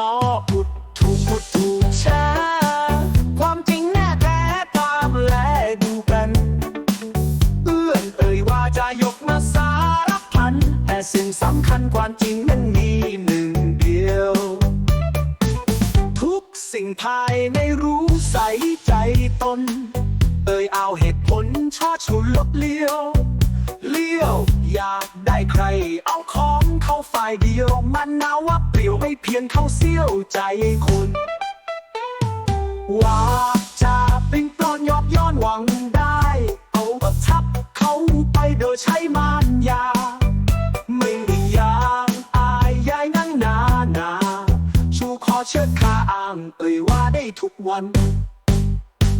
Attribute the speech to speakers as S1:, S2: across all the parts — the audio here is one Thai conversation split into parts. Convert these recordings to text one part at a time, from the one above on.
S1: ต่อพุดถูกพุดถูกแชร์ความจริงแน่แท้ตามและดูกัน เอื้อนเอ่ยว่าจะยกมาสารพัน แต่สิ่งสำคัญความจริงมันมีหนึ่งเดียว ทุกสิ่งภายในรู้ใส่ใจตน เอ่ยเอาเหตุผลชาชุนลบเลี้ยวเลี้ยวอยากได้ใครเอาของเขาฝ่ายเดียว มันนาว่าเปลี่ยวไม่ พียงเขาเสี้ยวใจคุณว่าจะเป็นปลอนยอบย้อนหวังได้ เอาประทับเขาไปโดยใช้มารยา ไม่มียางอายยายนั่งนานาชูคอเชิดขาอ้างเอ่ยว่าได้ทุกวัน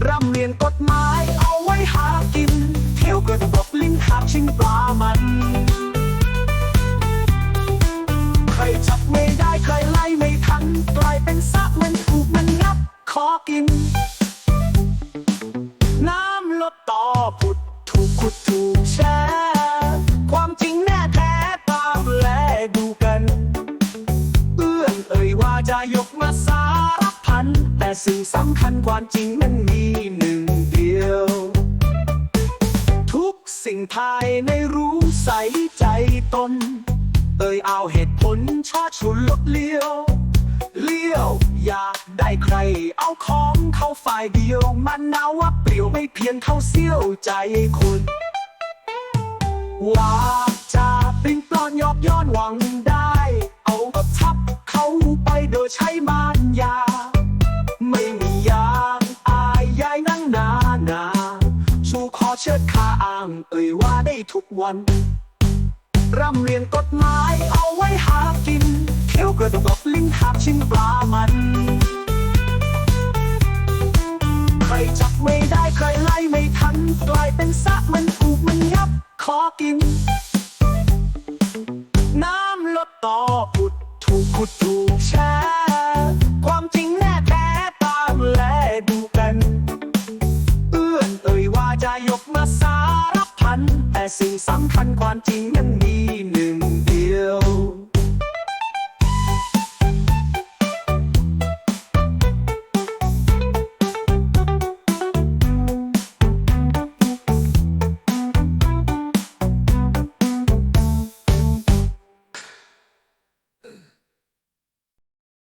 S1: ร่ำเรียนกฎหมายเอาไว้ ขุดถูกแช่ความจริงแน่แท้ตามแลดูกัน เอื้อนเอ่ยว่าจะยกมาสารพัน แต่สิ่งสำคัญความจริงนั้นมีหนึ่งเดียว ทุกสิ่งภายในรู้ใส่ใจตน เอ่ยเอาเหตุผลชอชุนลบเลี้ยวเลี้ยว อยากได้ใคร เอาของเข้าฝ่ายเดียว มันนาว่าเปลี่ยวไม่เพียงเข้าเสี้ยวใจคุณว่าจะเป็นปลอนยอบย้อนหวังได้ เอาแบบทับเขาไปโดยใช้มารยา ไม่มียางอายยายนั่งนานาชูคอเชิดขาอ้าง เอ่ยว่าได้ทุกวัน ร่ำเรียนกฎหมาย ระดกลิ้นหาชิมปลามัน ใครจับไม่ได้ใครไล่ไม่ทัน กลายเป็นซากมันถูกมันยับ ขอกิน น้ำลดต่อผุดถูกขุดถูกแช่ความจริงแน่แท้ตามแลดูกัน เอื้อนเอ่ยว่าจะยกมาสารพัน แต่สิ่งสำคัญความจริงยังมี